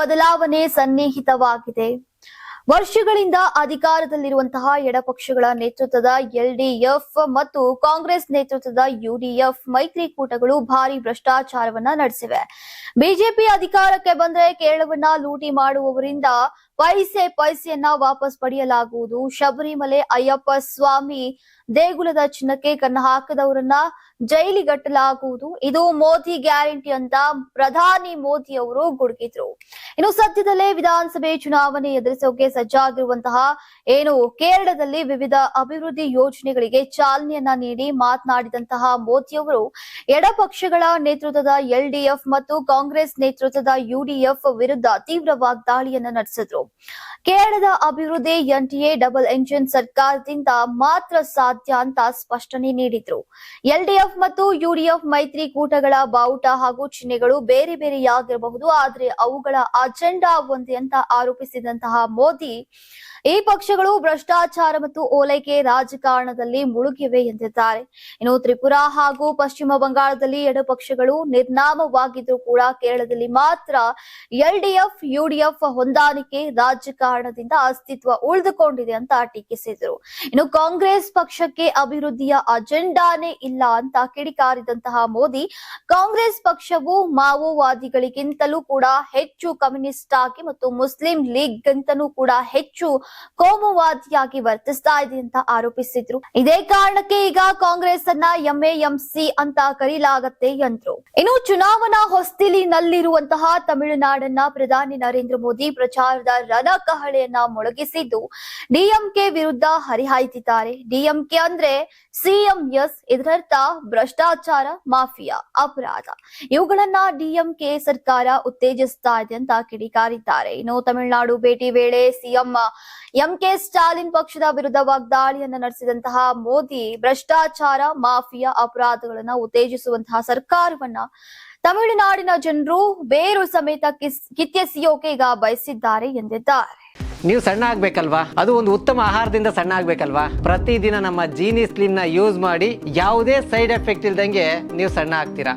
ಬದಲಾವಣೆ ಸನ್ನಿಹಿತವಾಗಿದೆ. ವರ್ಷಗಳಿಂದ ಅಧಿಕಾರದಲ್ಲಿರುವಂತಹ ಎಡಪಕ್ಷಗಳ ನೇತೃತ್ವದ ಎಲ್ಡಿಎಫ್ ಮತ್ತು ಕಾಂಗ್ರೆಸ್ ನೇತೃತ್ವದ ಯುಡಿಎಫ್ ಮೈತ್ರಿಕೂಟಗಳು ಭಾರಿ ಭ್ರಷ್ಟಾಚಾರವನ್ನ ನಡೆಸಿವೆ. ಬಿಜೆಪಿ ಅಧಿಕಾರಕ್ಕೆ ಬಂದ್ರೆ ಕೇರಳವನ್ನ ಲೂಟಿ ಮಾಡುವವರಿಂದ ಪೈಸೆ ಪೈಸೆಯನ್ನ ವಾಪಸ್ ಪಡೆಯಲಾಗುವುದು. ಶಬರಿಮಲೆ ಅಯ್ಯಪ್ಪ ಸ್ವಾಮಿ ದೇಗುಲದ ಚಿನ್ನಕ್ಕೆ ಕನ್ನ ಹಾಕದವರನ್ನ ಜೈಲಿಗಟ್ಟಲಾಗುವುದು ಇದು ಮೋದಿ ಗ್ಯಾರಂಟಿ ಅಂತ ಪ್ರಧಾನಿ ಮೋದಿ ಅವರು ಗುಡುಗಿದ್ರು. ಇನ್ನು ಸದ್ಯದಲ್ಲೇ ವಿಧಾನಸಭೆ ಚುನಾವಣೆ ಎದುರಿಸೋಕೆ ಸಜ್ಜಾಗಿರುವಂತಹ ಏನು ಕೇರಳದಲ್ಲಿ ವಿವಿಧ ಅಭಿವೃದ್ಧಿ ಯೋಜನೆಗಳಿಗೆ ಚಾಲನೆಯನ್ನ ನೀಡಿ ಮಾತನಾಡಿದಂತಹ ಮೋದಿ ಅವರು, ಎಡಪಕ್ಷಗಳ ನೇತೃತ್ವದ ಎಲ್ಡಿಎಫ್ ಮತ್ತು ಕಾಂಗ್ರೆಸ್ ನೇತೃತ್ವದ ಯುಡಿಎಫ್ ವಿರುದ್ಧ ತೀವ್ರ ವಾಗ್ದಾಳಿಯನ್ನ ನಡೆಸಿದ್ರು. ಕೇರಳದ ಅಭಿವೃದ್ಧಿ ಎನ್ಟಿಎ ಡಬಲ್ ಎಂಜಿನ್ ಸರ್ಕಾರದಿಂದ ಮಾತ್ರ ಸಾಧ್ಯ ಅಂತ ಸ್ಪಷ್ಟನೆ ನೀಡಿದ್ರು. ಎಲ್ಡಿಎಫ್ ಮತ್ತು ಯುಡಿಎಫ್ ಮೈತ್ರಿಕೂಟಗಳ ಬಾವುಟ ಹಾಗೂ ಚಿಹ್ನೆಗಳು ಬೇರೆ ಬೇರೆಯಾಗಿರಬಹುದು, ಆದರೆ ಅವುಗಳ ಅಜೆಂಡಾ ಒಂದೇ ಅಂತ ಆರೋಪಿಸಿದಂತಹ ಮೋದಿ, ಈ ಪಕ್ಷಗಳು ಭ್ರಷ್ಟಾಚಾರ ಮತ್ತು ಓಲೈಕೆ ರಾಜಕಾರಣದಲ್ಲಿ ಮುಳುಗಿವೆ ಎಂದಿದ್ದಾರೆ. ಇನ್ನು ತ್ರಿಪುರಾ ಹಾಗೂ ಪಶ್ಚಿಮ ಬಂಗಾಳದಲ್ಲಿ ಎಡಪಕ್ಷಗಳು ನಿರ್ನಾಮವಾಗಿದ್ರು ಕೂಡ ಕೇರಳದಲ್ಲಿ ಮಾತ್ರ ಎಲ್ಡಿಎಫ್, ಯುಡಿಎಫ್ ಹೊಂದಾಣಿಕೆ ರಾಜಕಾರಣದಿಂದ ಅಸ್ತಿತ್ವ ಉಳಿದುಕೊಂಡಿದೆ ಅಂತ ಟೀಕಿಸಿದರು. ಇನ್ನು ಕಾಂಗ್ರೆಸ್ ಪಕ್ಷಕ್ಕೆ ಅಭಿವೃದ್ಧಿಯ ಅಜೆಂಡಾನೇ ಇಲ್ಲ ಅಂತ ಕಿಡಿಕಾರಿದಂತಹ ಮೋದಿ, ಕಾಂಗ್ರೆಸ್ ಪಕ್ಷವು ಮಾವೋವಾದಿಗಳಿಗಿಂತಲೂ ಕೂಡ ಹೆಚ್ಚು ಕಮ್ಯುನಿಸ್ಟ್ ಆಗಿ ಮತ್ತು ಮುಸ್ಲಿಂ ಲೀಗ್ ಗಿಂತಲೂ ಕೂಡ ಹೆಚ್ಚು ಕೋಮುವಾದಿಯಾಗಿ ವರ್ತಿಸ್ತಾ ಇದೆ ಅಂತ ಆರೋಪಿಸಿದ್ರು. ಇದೇ ಕಾರಣಕ್ಕೆ ಈಗ ಕಾಂಗ್ರೆಸ್ ಅನ್ನ ಎಂಎಎಂಸಿ ಅಂತ ಕರೀಲಾಗತ್ತೆ ಎಂದ್ರು. ಇನ್ನು ಚುನಾವಣಾ ಹೊಸ್ತಿಲಿನಲ್ಲಿರುವಂತಹ ತಮಿಳುನಾಡನ್ನ ಪ್ರಧಾನಿ ನರೇಂದ್ರ ಮೋದಿ ಪ್ರಚಾರದ ರಣಕಹಳೆಯನ್ನ ಮೊಳಗಿಸಿದ್ದು ಡಿಎಂಕೆ ವಿರುದ್ಧ ಹರಿಹಾಯ್ತಿದ್ದಾರೆ. ಡಿಎಂಕೆ ಅಂದ್ರೆ ಸಿಎಂ ಎಸ್, ಇದರರ್ಥ ಭ್ರಷ್ಟಾಚಾರ, ಮಾಫಿಯಾ ಅಪರಾಧ. ಇವುಗಳನ್ನ ಡಿಎಂಕೆ ಸರ್ಕಾರ ಉತ್ತೇಜಿಸ್ತಾ ಇದೆ ಅಂತ ಕಿಡಿಕಾರಿದ್ದಾರೆ. ಇನ್ನು ತಮಿಳುನಾಡು ಭೇಟಿ ವೇಳೆ ಸಿಎಂ ಎಂಕೆ ಸ್ಟಾಲಿನ್ ಪಕ್ಷದ ವಿರುದ್ಧ ವಾಗ್ದಾಳಿಯನ್ನ ನಡೆಸಿದಂತಹ ಮೋದಿ ಭ್ರಷ್ಟಾಚಾರ, ಮಾಫಿಯಾ ಅಪರಾಧಗಳನ್ನ ಉತ್ತೇಜಿಸುವಂತಹ ಸರ್ಕಾರವನ್ನ ತಮಿಳುನಾಡಿನ ಜನರು ಬೇರು ಸಮೇತ ಕಿತ್ತೆಸೆಯೋಕೆ ಈಗ ಬಯಸಿದ್ದಾರೆ ಎಂದಿದ್ದಾರೆ. ನೀವು ಸಣ್ಣ ಆಗ್ಬೇಕಲ್ವಾ? ಅದು ಒಂದು ಉತ್ತಮ ಆಹಾರದಿಂದ ಸಣ್ಣ ಆಗ್ಬೇಕಲ್ವಾ? ಪ್ರತಿದಿನ ನಮ್ಮ ಜೀನಿ ಸ್ಲಿಮ್ನ ಯೂಸ್ ಮಾಡಿ ಯಾವುದೇ ಸೈಡ್ ಎಫೆಕ್ಟ್ ಇಲ್ದಂಗೆ ನೀವು ಸಣ್ಣ ಆಗ್ತೀರಾ?